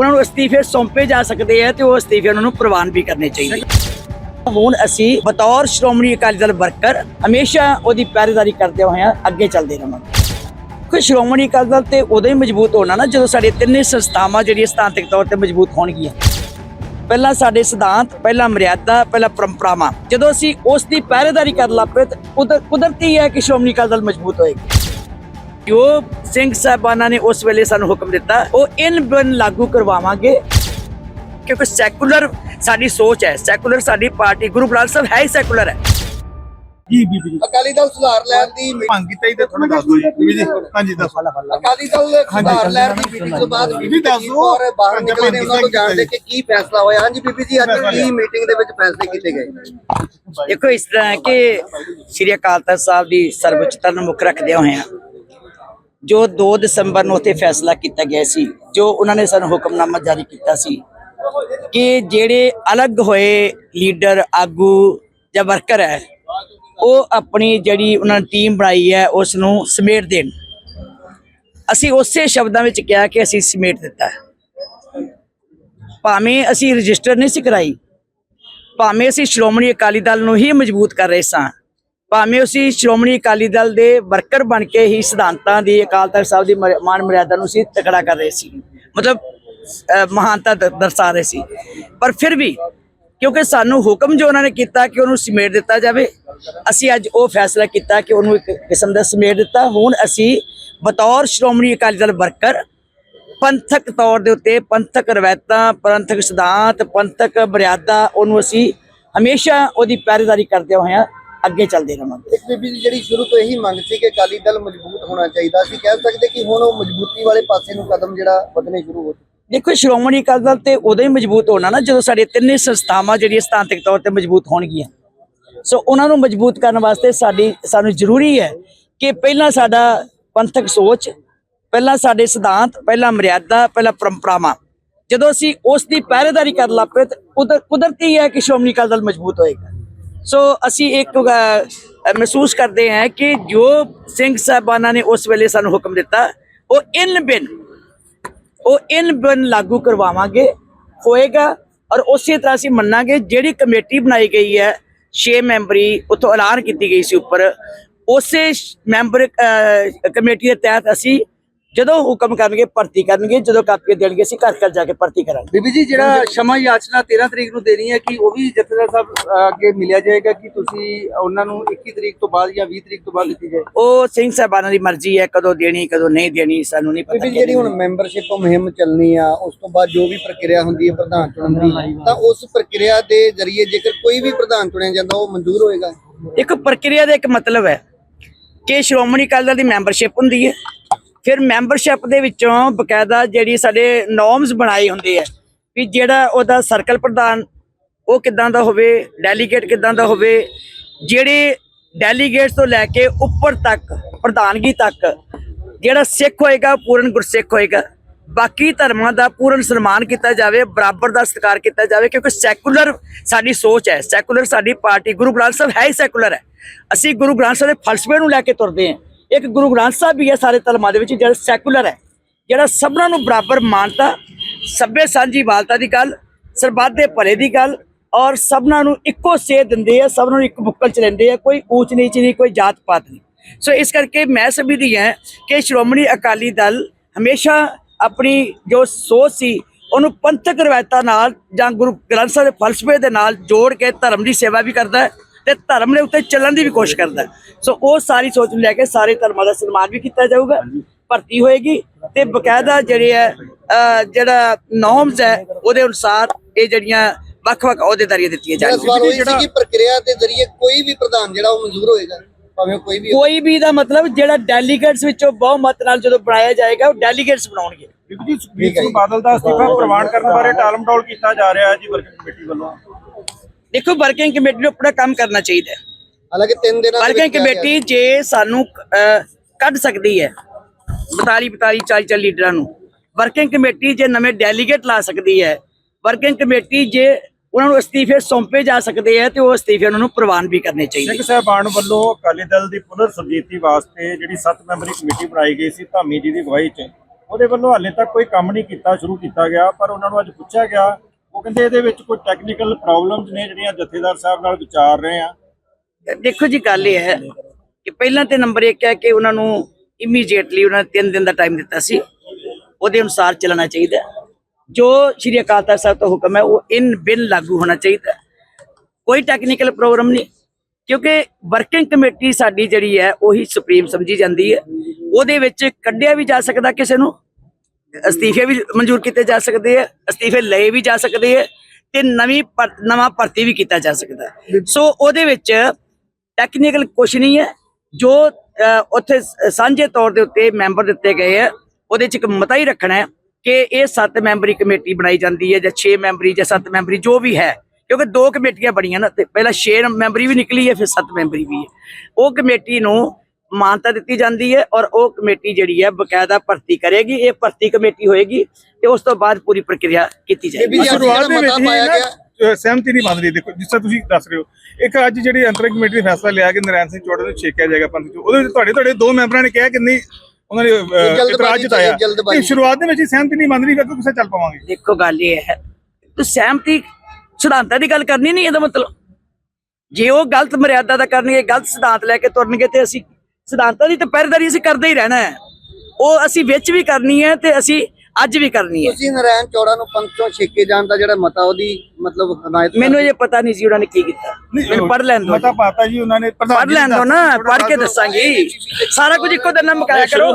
ਉਹਨਾਂ ਨੂੰ ਅਸਤੀਫੇ ਸੌਂਪੇ ਜਾ ਸਕਦੇ ਆ ਤੇ ਉਹ ਅਸਤੀਫੇ ਉਹਨਾਂ ਨੂੰ ਪ੍ਰਵਾਨ ਵੀ ਕਰਨੇ ਚਾਹੀਦੇ ਹੁਣ ਅਸੀਂ ਬਤੌਰ ਸ਼੍ਰੋਮਣੀ ਅਕਾਲੀ ਦਲ ਵਰਕਰ ਹਮੇਸ਼ਾ ਉਹਦੀ ਪਹਿਰੇਦਾਰੀ ਕਰਦੇ ਹੋਏ ਅੱਗੇ ਚੱਲਦੇ ਰਹਾਂਗੇ। ਕੋਈ ਸ਼੍ਰੋਮਣੀ ਅਕਾਲੀ ਦਲ ਤੇ ਉਦੋਂ ਹੀ ਮਜ਼ਬੂਤ ਹੋਣਾ ਨਾ, ਜਦੋਂ ਸਾਡੇ ਤਿੰਨੇ ਸੰਸਥਾਵਾਂ ਜਿਹੜੀਆਂ ਸਥਾਨਕ ਤੌਰ ਤੇ ਮਜ਼ਬੂਤ ਹੋਣਗੀਆਂ। ਪਹਿਲਾਂ ਸਾਡੇ ਸਿਧਾਂਤ, ਪਹਿਲਾਂ ਮਰਿਆਦਾ, ਪਹਿਲਾਂ ਪਰੰਪਰਾਵਾਂ। ਜਦੋਂ ਅਸੀਂ ਉਸ ਦੀ ਪਹਿਰੇਦਾਰੀ ਕਰਨ ਲੱਗ ਪਏ ਤਾਂ ਕੁਦਰ- ਕੁਦਰਤੀ ਹੈ ਕਿ ਸ਼੍ਰੋਮਣੀ ਅਕਾਲੀ ਦਲ ਮਜ਼ਬੂਤ ਹੋਏਗੀ। ਜੋ ਸਿੰਘ ਸਾਹਿਬਾਨਾਂ ਨੇ ਉਸ ਵੇਲੇ ਸਾਨੂੰ ਹੁਕਮ ਦਿੱਤਾ ਉਹ ਇਨ ਬਿਨ ਲਾਗੂ ਕਰਵਾਵਾਂਗੇ। ਕਿਉਂਕਿ ਸੈਕੂਲਰ ਸਾਡੀ ਸੋਚ ਹੈ ਸੈਕੂਲਰ ਸਾਡੀ ਪਾਰਟੀ ਗੁਰੂ ਗ੍ਰੰਥ ਸਾਹਿਬ ਹੈ ਹੀ ਸੈਕੂਲਰ ਹੈ। ਜੀ ਬੀਬੀ ਜੀ। ਅਕਾਲੀ ਦਲ ਸੁਧਾਰ ਲੈਣ ਦੀ ਭੰਗ ਕੀਤਾ ਹੀ ਤੇ ਥੋੜਾ ਦੱਸ ਦਿਓ ਜੀ। ਬੀਬੀ ਜੀ ਹਾਂਜੀ ਦੱਸੋ। ਅਕਾਲੀ ਦਲ ਸੁਧਾਰ ਲੈਣ ਦੀ ਮੀਟਿੰਗ ਤੋਂ ਬਾਅਦ ਬੀਬੀ ਦੱਸ ਦਿਓ। ਔਰ ਬਾਹਰ ਨਿਕਲੇ ਨੇ ਉਹਨਾਂ ਭੰਗ ਕੀਤਾ ਜਾਣਦੇ ਕਿ ਕੀ ਫੈਸਲਾ ਹੋਇਆ। ਹਾਂਜੀ ਬੀਬੀ ਜੀ ਅੱਜ ਦੀ ਮੀਟਿੰਗ ਦੇ ਵਿੱਚ ਫੈਸਲੇ ਕੀਤੇ ਗਏ। ਦੇਖੋ ਇਸ ਤਰ੍ਹਾਂ ਕਿ ਸ੍ਰੀ ਅਕਾਲ ਤਖਤ ਸਾਹਿਬ ਦੀ ਸਰਵਉੱਚਤਾ ਨੂੰ ਮੁੱਖ ਰੱਖਦੇ ਹੋਏ ਆ ਜੋ 2 ਦਸੰਬਰ ਨੂੰ ਉੱਥੇ ਫੈਸਲਾ ਕੀਤਾ ਗਿਆ ਸੀ, ਜੋ ਉਹਨਾਂ ਨੇ ਸਾਨੂੰ ਹੁਕਮਨਾਮਾ ਜਾਰੀ ਕੀਤਾ ਸੀ ਕਿ ਜਿਹੜੇ ਅਲੱਗ ਹੋਏ ਲੀਡਰ, ਆਗੂ ਜਾਂ ਵਰਕਰ ਹੈ, ਉਹ ਆਪਣੀ ਜਿਹੜੀ ਉਹਨਾਂ ਨੇ ਟੀਮ ਬਣਾਈ ਹੈ ਉਸ ਨੂੰ ਸਮੇਟ ਦੇਣ। ਅਸੀਂ ਉਸੇ ਸ਼ਬਦਾਂ ਵਿੱਚ ਕਿਹਾ ਕਿ ਅਸੀਂ ਸਮੇਟ ਦਿੱਤਾ ਭਾਵੇਂ ਅਸੀਂ ਰਜਿਸਟਰ ਨਹੀਂ ਸੀ ਕਰਾਈ, ਭਾਵੇਂ ਅਸੀਂ ਸ਼੍ਰੋਮਣੀ ਅਕਾਲੀ ਦਲ ਨੂੰ ਹੀ ਮਜ਼ਬੂਤ ਕਰ ਰਹੇ ਸਾਂ ਭਾਵੇਂ ਅਸੀਂ ਸ਼੍ਰੋਮਣੀ ਅਕਾਲੀ ਦਲ ਦੇ ਵਰਕਰ ਬਣ ਕੇ ਹੀ ਸਿਧਾਂਤਾਂ ਦੀ ਅਕਾਲ ਤਖਤ ਸਾਹਿਬ ਦੀ ਮਰ- ਮਾਨ ਮਰਿਆਦਾ ਨੂੰ ਅਸੀਂ ਤਕੜਾ ਕਰ ਰਹੇ ਸੀ। ਮਤਲਬ ਮਹਾਨਤਾ ਦਰਸਾ ਰਹੇ ਸੀ। ਪਰ ਫਿਰ ਵੀ ਕਿਉਂਕਿ ਸਾਨੂੰ ਹੁਕਮ ਜੋ ਉਹਨਾਂ ਨੇ ਕੀਤਾ ਕਿ ਉਹਨੂੰ ਸਮੇਟ ਦਿੱਤਾ ਜਾਵੇ, ਅਸੀਂ ਅੱਜ ਉਹ ਫੈਸਲਾ ਕੀਤਾ ਕਿ ਉਹਨੂੰ ਇੱਕ ਕਿਸਮ ਦਾ ਸਮੇਟ ਦਿੱਤਾ। ਹੁਣ ਅਸੀਂ ਬਤੌਰ ਸ਼੍ਰੋਮਣੀ ਅਕਾਲੀ ਦਲ ਵਰਕਰ, ਪੰਥਕ ਤੌਰ ਦੇ ਉੱਤੇ ਪੰਥਕ ਰਵਾਇਤਾਂ, ਪੰਥਕ ਸਿਧਾਂਤ, ਪੰਥਕ ਮਰਿਆਦਾ, ਉਹਨੂੰ ਅਸੀਂ ਹਮੇਸ਼ਾ ਉਹਦੀ ਪਹਿਰੇਦਾਰੀ ਕਰਦੇ ਹੋਏ ਹਾਂ। ਅੱਗੇ ਚੱਲਦੇ ਰਹਾਂਗੇ। ਇੱਕ ਬੀਬੀ ਜੀ ਜਿਹੜੀ ਸ਼ੁਰੂ ਤੋਂ ਇਹੀ ਮੰਗ ਸੀ ਕਿ ਅਕਾਲੀ ਦਲ ਮਜ਼ਬੂਤ ਹੋਣਾ ਚਾਹੀਦਾ ਸੀ ਕਹਿ ਸਕਦੇ ਕਿ ਹੁਣ ਉਹ ਮਜ਼ਬੂਤੀ ਵਾਲੇ ਪਾਸੇ ਨੂੰ ਕਦਮ ਜਿਹੜਾ ਵਧਣੇ ਸ਼ੁਰੂ ਹੋ ਚੁੱਕੇ ਦੇਖੋ ਸ਼੍ਰੋਮਣੀ ਅਕਾਲੀ ਦਲ ਤੇ ਉਦੋਂ ਹੀ ਮਜ਼ਬੂਤ ਹੋਣਾ ਨਾ ਜਦੋਂ ਸਾਡੇ ਤਿੰਨੇ ਸੰਸਥਾਵਾਂ ਜਿਹੜੀਆਂ ਸਥਾਨਕ ਤੌਰ ਤੇ ਮਜ਼ਬੂਤ ਹੋਣਗੀਆਂ। ਸੋ ਉਹਨਾਂ ਨੂੰ ਮਜ਼ਬੂਤ ਕਰਨ ਵਾਸਤੇ ਸਾਡੀ ਸਾਨੂੰ ਜ਼ਰੂਰੀ ਹੈ ਕਿ ਪਹਿਲਾਂ ਸਾਡਾ ਪੰਥਕ ਸੋਚ ਪਹਿਲਾਂ ਸਾਡੇ ਸਿਧਾਂਤ ਪਹਿਲਾਂ ਮਰਿਆਦਾ ਪਹਿਲਾਂ ਪਰੰਪਰਾਵਾਂ। ਜਦੋਂ ਅਸੀਂ ਉਸ ਦੀ ਪਹਿਰੇਦਾਰੀ ਕਰਨ ਲੱਗ ਪਏ ਤਾਂ ਕੁਦਰ- ਕੁਦਰਤੀ ਹੈ ਕਿ ਸ਼੍ਰੋਮਣੀ ਅਕਾਲੀ ਦਲ ਮਜ਼ਬੂਤ ਹੋਏਗਾ। ਸੋ ਅਸੀਂ ਇੱਕ ਮਹਿਸੂਸ ਕਰਦੇ ਹਾਂ ਕਿ ਜੋ ਸਿੰਘ ਸਾਹਿਬਾਨਾਂ ਨੇ ਉਸ ਵੇਲੇ ਸਾਨੂੰ ਹੁਕਮ ਦਿੱਤਾ, ਉਹ ਇਨ ਬਿਨ, ਉਹ ਇਨ ਬਿਨ ਲਾਗੂ ਕਰਵਾਵਾਂਗੇ, ਹੋਏਗਾ ਔਰ ਉਸੇ ਤਰ੍ਹਾਂ ਅਸੀਂ ਮੰਨਾਂਗੇ ਜਿਹੜੀ ਕਮੇਟੀ ਬਣਾਈ ਗਈ ਹੈ 6 ਮੈਂਬਰੀ ਉਥੋਂ ਐਲਾਨ ਕੀਤੀ ਗਈ ਸੀ ਉੱਪਰ, ਉਸੇ ਮੈਂਬਰ ਕਮੇਟੀ ਦੇ ਤਹਿਤ ਅਸੀਂ ਜਦੋਂ ਹੁਕਮ ਕਰਨਗੇ ਭਰਤੀ ਕਰਨਗੇ ਜਦੋਂ ਕਾਪੀਆਂ ਦੇਣਗੇ ਅਸੀਂ ਘਰ ਘਰ ਜਾ ਕੇ ਭਰਤੀ ਕਰਾਂਗੇ। ਬੀਬੀ ਜੀ ਜਿਹੜਾ ਸ਼ਮਾ ਯਾਚਨਾ 13 ਤਰੀਕ ਨੂੰ ਦੇਣੀ ਹੈ ਕਿ ਉਹ ਵੀ ਜਥੇਦਾਰ ਸਾਹਿਬ ਅੱਗੇ ਮਿਲਿਆ ਜਾਏਗਾ ਕਿ ਤੁਸੀਂ ਉਹਨਾਂ ਨੂੰ 21 ਤਰੀਕ ਤੋਂ ਬਾਅਦ ਜਾਂ 20 ਤਰੀਕ ਤੋਂ ਬਾਅਦ ਦਿੱਤੀ ਜਾਏ? ਉਹ ਸਿੰਘ ਸਾਹਿਬਾਨਾਂ ਦੀ ਮਰਜ਼ੀ ਹੈ ਕਦੋਂ ਦੇਣੀ ਕਦੋਂ ਨਹੀਂ ਦੇਣੀ ਸਾਨੂੰ ਨਹੀਂ ਪਤਾ ਬੀਬੀ ਜਿਹੜੀ ਹੁਣ ਮੈਂਬਰਸ਼ਿਪ ਮੁਹਿੰਮ ਚੱਲਣੀ ਆ ਉਸ ਤੋਂ ਬਾਅਦ ਜੋ ਵੀ ਪ੍ਰਕਿਰਿਆ ਹੁੰਦੀ ਹੈ ਪ੍ਰਧਾਨ ਚੁਣਨ ਦੀ ਤਾਂ ਉਸ ਪ੍ਰਕਿਰਿਆ ਦੇ ਜ਼ਰੀਏ ਜੇਕਰ ਕੋਈ ਵੀ ਪ੍ਰਧਾਨ ਚੁਣਿਆ ਜਾਂਦਾ ਉਹ ਮਨਜ਼ੂਰ ਹੋਏਗਾ? ਇੱਕ ਪ੍ਰਕਿਰਿਆ ਦਾ ਇੱਕ ਮਤਲਬ ਹੈ ਕਿ ਸ਼੍ਰੋਮਣੀ ਅਕਾਲੀ ਦਲ ਦੀ ਮੈਂਬਰਸ਼ਿਪ ਹੁੰਦੀ ਹੈ। ਫਿਰ ਮੈਂਬਰਸ਼ਿਪ ਦੇ ਵਿੱਚੋਂ ਬਕਾਇਦਾ ਜਿਹੜੀ ਸਾਡੇ ਨੋਰਮਸ ਬਣਾਏ ਹੁੰਦੇ ਹੈ ਵੀ ਜਿਹੜਾ ਉਹਦਾ ਸਰਕਲ ਪ੍ਰਧਾਨ, ਉਹ ਕਿਦਾਂ ਦਾ ਹੋਵੇ ਡੈਲੀਗੇਟ ਕਿਦਾਂ ਦਾ ਹੋਵੇ, ਜਿਹੜੇ ਡੈਲੀਗੇਟਸ ਤੋਂ ਲੈ ਕੇ ਉੱਪਰ ਤੱਕ, ਪ੍ਰਧਾਨਗੀ ਤੱਕ, ਜਿਹੜਾ ਸਿੱਖ ਹੋਏਗਾ ਉਹ ਪੂਰਨ ਗੁਰਸਿੱਖ ਹੋਏਗਾ, ਬਾਕੀ ਧਰਮਾਂ ਦਾ ਪੂਰਨ ਸਨਮਾਨ ਕੀਤਾ ਜਾਵੇ, ਬਰਾਬਰ ਦਾ ਸਤਿਕਾਰ ਕੀਤਾ ਜਾਵੇ, ਕਿਉਂਕਿ ਸੈਕੂਲਰ ਸਾਡੀ ਸੋਚ ਹੈ ਸੈਕੂਲਰ ਸਾਡੀ ਪਾਰਟੀ ਗੁਰੂ ਗ੍ਰੰਥ ਸਾਹਿਬ ਹੈ ਹੀ ਸੈਕੂਲਰ ਹੈ। ਅਸੀਂ ਗੁਰੂ ਗ੍ਰੰਥ ਸਾਹਿਬ ਦੇ ਫਲਸਫੇ ਨੂੰ ਲੈ ਕੇ ਤੁਰਦੇ ਹਾਂ। ਇੱਕ ਗੁਰੂ ਗ੍ਰੰਥ ਸਾਹਿਬ ਵੀ ਹੈ ਸਾਰੇ ਧਰਮਾਂ ਦੇ ਵਿੱਚ, ਜਿਹੜਾ ਸੈਕੂਲਰ ਹੈ, ਜਿਹੜਾ ਸਭਨਾਂ ਨੂੰ ਬਰਾਬਰ ਮਾਨਤਾ, ਸਭੇ ਸਾਂਝੀ ਵਾਲਤਾ ਦੀ ਗੱਲ, ਸਰਬੱਤ ਦੇ ਭਲੇ ਦੀ ਗੱਲ, ਔਰ ਸਭਨਾਂ ਨੂੰ ਇੱਕੋ ਸੇਧ ਦਿੰਦੇ ਆ ਸਭਨਾਂ ਨੂੰ ਇੱਕ ਬੁੱਕਲ ਚ ਲੈਂਦੇ ਆ, ਕੋਈ ਊਚ ਨੀਚ ਨਹੀਂ, ਕੋਈ ਜਾਤ ਪਾਤ ਨਹੀਂ। ਸੋ ਇਸ ਕਰਕੇ ਮੈਂ ਸਮਝਦੀ ਹਾਂ ਕਿ ਸ਼੍ਰੋਮਣੀ ਅਕਾਲੀ ਦਲ ਹਮੇਸ਼ਾ ਆਪਣੀ ਜੋ ਸੋਚ ਸੀ, ਉਹਨੂੰ ਪੰਥਕ ਰਵਾਇਤਾਂ ਨਾਲ ਜਾਂ ਗੁਰੂ ਗ੍ਰੰਥ ਸਾਹਿਬ ਦੇ ਫਲਸਫੇ ਦੇ ਨਾਲ ਜੋੜ ਕੇ ਧਰਮ ਦੀ ਸੇਵਾ ਵੀ ਕਰਦਾ ਹੈ। ਤੇ ਧਰਮ ਦੇ ਉੱਤੇ ਚੱਲਣ ਦੀ ਵੀ ਕੋਸ਼ਿਸ਼ ਕਰਦਾ। ਸੋ ਉਹ ਸਾਰੀ ਸੋਚ ਨੂੰ ਲੈ ਕੇ ਸਾਰੇ ਧਰਮਾਂ ਦਾ ਸਨਮਾਨ ਵੀ ਕੀਤਾ ਜਾਊਗਾ ਭਰਤੀ ਹੋਏਗੀ ਤੇ ਬਕਾਇਦਾ ਜਿਹੜੇ ਹੈ ਜਿਹੜਾ ਨੋਰਮਸ ਹੈ ਉਹਦੇ ਅਨੁਸਾਰ ਇਹ ਜਿਹੜੀਆਂ ਵੱਖ-ਵੱਖ ਅਹੁਦੇਦਾਰੀਆਂ ਦਿੱਤੀਆਂ ਜਿਹੜਾ ਜਾਣਗੀਆਂ। ਸੀ ਕਿ ਪ੍ਰਕਿਰਿਆ ਦੇ ਜ਼ਰੀਏ ਕੋਈ ਵੀ ਪ੍ਰਧਾਨ ਜਿਹੜਾ ਉਹ ਮਨਜ਼ੂਰ ਹੋਏਗਾ ਭਾਵੇਂ ਕੋਈ ਵੀ। ਕੋਈ ਵੀ ਦਾ ਮਤਲਬ ਜਿਹੜਾ ਡੈਲੀਗੇਟਸ ਵਿੱਚੋਂ ਬਹੁਮਤ ਨਾਲ ਜਦੋਂ ਬਣਾਇਆ ਜਾਏਗਾ ਉਹ ਡੈਲੀਗੇਟਸ ਬਣਾਉਣਗੇ। ਜੀ ਸੁਖਬੀਰ ਸਿੰਘ ਬਾਦਲ ਦਾ ਅਸਤੀਫਾ ਪ੍ਰਵਾਨ ਕਰਨ ਬਾਰੇ ਟਾਲਮਟੋਲ ਕੀਤਾ ਜਾ ਰਿਹਾ ਹੈ ਜੀ ਵਰਕਿੰਗ ਕਮੇਟੀ ਵੱਲੋਂ। ਦੇਖੋ ਵਰਕਿੰਗ ਕਮੇਟੀ ਨੂੰ ਆਪਣਾ ਕੰਮ ਕਰਨਾ ਚਾਹੀਦਾ ਹੈ। ਹਾਲਾਂਕਿ ਤਿੰਨ ਦਿਨਾਂ ਦੇ ਵਿੱਚ ਵਰਕਿੰਗ ਕਿਹਾ ਗਿਆ ਕਮੇਟੀ ਜੇ ਸਾਨੂੰ ਅਹ, ਕੱਢ ਸਕਦੀ ਹੈ 42 42 40 40 ਲੀਡਰਾਂ ਨੂੰ ਵਰਕਿੰਗ ਕਮੇਟੀ ਜੇ ਨਵੇਂ ਡੈਲੀਗੇਟ ਲਾ ਸਕਦੀ ਹੈ ਵਰਕਿੰਗ ਕਮੇਟੀ ਜੇ ਉਹਨਾਂ ਨੂੰ ਅਸਤੀਫੇ ਸੌਂਪੇ ਜਾ ਸਕਦੇ ਆ ਤੇ ਉਹ ਅਸਤੀਫੇ ਉਹਨਾਂ ਨੂੰ ਪ੍ਰਵਾਨ ਵੀ ਕਰਨੇ ਚਾਹੀਦੇ ਸਿੰਘ ਸਾਹਿਬਾਨ ਵੱਲੋਂ ਅਕਾਲੀ ਦਲ ਦੀ ਪੁਨਰ ਸੁਰਜੀਤੀ ਵਾਸਤੇ ਜਿਹੜੀ 7 ਮੈਂਬਰੀ ਕਮੇਟੀ ਬਣਾਈ ਗਈ ਸੀ ਧਾਮੀ ਜੀ ਦੀ ਅਗਵਾਈ 'ਚ ਉਹਦੇ ਵੱਲੋਂ ਹਾਲੇ ਤੱਕ ਕੋਈ ਕੰਮ ਨਹੀਂ ਕੀਤਾ ਸ਼ੁਰੂ ਕੀਤਾ ਗਿਆ ਪਰ ਉਹਨਾਂ ਨੂੰ ਅੱਜ ਪੁੱਛਿਆ ਗਿਆ ਉਹ ਕਹਿੰਦੇ ਇਹਦੇ ਵਿੱਚ ਕੋਈ ਟੈਕਨੀਕਲ ਪ੍ਰੋਬਲਮਸ ਨੇ ਜਿਹੜੀਆਂ ਜਥੇਦਾਰ ਸਾਹਿਬ ਨਾਲ ਵਿਚਾਰ ਰਹੇ ਆ? ਦੇਖੋ ਜੀ, ਗੱਲ ਇਹ ਹੈ ਕਿ ਪਹਿਲਾਂ ਤੇ ਨੰਬਰ 1 ਹੈ ਕਿ ਉਹਨਾਂ ਨੂੰ ਇਮੀਡੀਏਟਲੀ ਉਹਨਾਂ ਨੇ 3 ਦਿਨ ਦਾ ਟਾਈਮ ਦਿੱਤਾ ਸੀ। ਉਹਦੇ ਅਨੁਸਾਰ ਚੱਲਣਾ ਚਾਹੀਦਾ ਜੋ ਸ਼੍ਰੀ ਅਕਾਲ ਤਖਤ ਸਾਹਿਬ ਤੋਂ ਹੁਕਮ ਹੈ, ਉਹ ਇਨ ਬਿਨ ਲਾਗੂ ਹੋਣਾ ਚਾਹੀਦਾ ਕੋਈ ਟੈਕਨੀਕਲ ਪ੍ਰੋਬਲਮ ਨਹੀਂ, ਕਿਉਂਕਿ ਵਰਕਿੰਗ ਕਮੇਟੀ ਸਾਡੀ ਜਿਹੜੀ ਹੈ, ਉਹੀ ਸੁਪਰੀਮ ਸਮਝੀ ਜਾਂਦੀ ਹੈ। ਉਹਦੇ ਵਿੱਚ ਕੱਢਿਆ ਵੀ ਜਾ ਸਕਦਾ ਕਿਸੇ ਨੂੰ ਅਸਤੀਫੇ ਵੀ ਮਨਜ਼ੂਰ ਕੀਤੇ ਜਾ ਸਕਦੇ ਆ ਅਸਤੀਫੇ ਲਏ ਵੀ ਜਾ ਸਕਦੇ ਆ ਤੇ ਨਵੀਂ ਨਵਾਂ ਭਰਤੀ ਵੀ ਕੀਤਾ ਜਾ ਸਕਦਾ। ਸੋ ਉਹਦੇ ਵਿੱਚ ਟੈਕਨੀਕਲ ਕੁਝ ਨਹੀਂ ਹੈ ਜੋ ਉੱਥੇ ਸਾਂਝੇ ਤੌਰ ਦੇ ਉੱਤੇ ਮੈਂਬਰ ਦਿੱਤੇ ਗਏ ਆ ਉਹਦੇ ਚ ਇੱਕ ਮਤਾ ਹੀ ਰੱਖਣਾ ਹੈ ਕਿ ਇਹ 7 ਮੈਂਬਰੀ ਕਮੇਟੀ ਬਣਾਈ ਜਾਂਦੀ ਹੈ ਜਾਂ 6 ਮੈਂਬਰੀ ਜਾਂ 7 ਮੈਂਬਰੀ ਜੋ ਵੀ ਹੈ ਕਿਉਂਕਿ ਦੋ ਕਮੇਟੀਆਂ ਬਣੀਆਂ ਨਾ ਤੇ ਪਹਿਲਾਂ 6 ਮੈਂਬਰੀ ਵੀ ਨਿਕਲੀ ਹੈ ਫਿਰ 7 ਮੈਂਬਰੀ ਵੀ ਹੈ ਉਹ ਕਮੇਟੀ ਨੂੰ ਮਾਨਤਾ ਦਿੱਤੀ ਜਾਂਦੀ ਹੈ ਔਰ ਉਹ ਕਮੇਟੀ ਜਿਹੜੀ ਹੈ ਬਕਾਇਦਾ ਭਰਤੀ ਕਰੇਗੀ ਇਹ ਭਰਤੀ ਕਮੇਟੀ ਹੋਏਗੀ ਤੇ ਉਸ ਤੋਂ ਬਾਅਦ ਪੂਰੀ ਪ੍ਰਕਿਰਿਆ ਕੀਤੀ ਇਹ ਜਾਏਗੀ ਸ਼ੁਰੂਆਤ ਦੇ ਵਿੱਚ ਪਾਇਆ ਗਿਆ ਸਹਿਮਤੀ ਨਹੀਂ ਬਣ ਰਹੀ ਦੇਖੋ ਜਿਸ ਤਰ੍ਹਾਂ ਤੁਸੀਂ ਦੱਸ ਰਹੇ ਹੋ। ਇੱਕ ਅੱਜ ਜਿਹੜੀ ਅੰਤਰਿਮ ਕਮੇਟੀ ਨੇ ਫੈਸਲਾ ਲਿਆ ਕਿ ਨਰੈਣ ਸਿੰਘ ਚੌੜੇ ਨੂੰ ਛੇਕਿਆ ਜਾਏਗਾ ਪੰਥ ਚੋਂ। ਉਹਦੇ ਵਿੱਚ ਤੁਹਾਡੇ ਤੁਹਾਡੇ ਦੋ ਮੈਂਬਰਾਂ ਨੇ ਕਿਹਾ ਕਿ ਨਹੀਂ ਉਹਨਾਂ ਨੇ ਇਤਰਾਜ਼ ਜਤਾਇਆ। ਤੇ ਸ਼ੁਰੂਆਤ ਦੇ ਵਿੱਚ ਹੀ ਸਹਿਮਤੀ ਨਹੀਂ ਬਣ ਰਹੀ ਫਿਰ ਕਿਸੇ ਚੱਲ ਪਾਵਾਂਗੇ? ਦੇਖੋ ਗੱਲ ਇਹ ਹੈ ਤੂੰ ਸਹਿਮਤੀ ਸਿਧਾਂਤਾਂ ਦੀ ਗੱਲ ਕਰਨੀ ਨਹੀਂ ਇਹਦਾ ਮਤਲਬ। ਜੇ ਉਹ ਗਲਤ ਮਰਿਆਦਾ ਦਾ ਕਰਨਗੇ ਗਲਤ ਸਿਧਾਂਤ ਲੈ ਕੇ ਤੁਰਨਗੇ ਤੇ ਅਸੀਂ ਸਿਧਾਂਤਾਂ ਦੀ ਤਾਂ ਪਹਿਰੇਦਾਰੀ ਅਸੀਂ ਕਰਦੇ ਹੀ ਰਹਿਣਾ ਹੈ। ਉਹ ਅਸੀਂ ਵਿੱਚ ਵੀ ਕਰਨੀ ਹੈ ਤੇ ਅਸੀਂ ਅੱਜ ਵੀ ਕਰਨੀ ਹੈ। ਤੁਸੀਂ ਨਰਾਇਣ ਚੌੜਾ ਨੂੰ ਪੰਥ ਛੇਕੇ ਜਾਣ ਦਾ ਜਿਹੜਾ ਮਤਾ ਉਹਦੀ ਮਤਲਬ ਹਮਾਇਤ ਮੈਨੂੰ ਇਹ ਪਤਾ ਨਹੀਂ ਸੀ ਉਹਨਾਂ ਨੇ ਕੀ ਕੀਤਾ। ਮੈਨੂੰ ਪੜ੍ਹ ਲੈਣ ਦਿਓ ਮਤਾ ਪਾਤਾ ਜੀ ਉਹਨਾਂ ਨੇ ਪ੍ਰਧਾਨ ਪੜ੍ਹ ਲੈਣ ਨੇ ਦਿਓ ਨਾ ਪੜ੍ਹ ਕੇ ਦੱਸਾਂਗੀ। ਸਾਰਾ ਕੁਝ ਇੱਕੋ ਦਿਨ ਨਾਲ ਮੁਕਾਇਆ ਕਰੋ।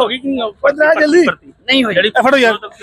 ਪੰਦਰਾਂ ਜਲਦੀ। ਨਹੀਂ ਹੋਈ। ਫੜੋ ਯਾਰ।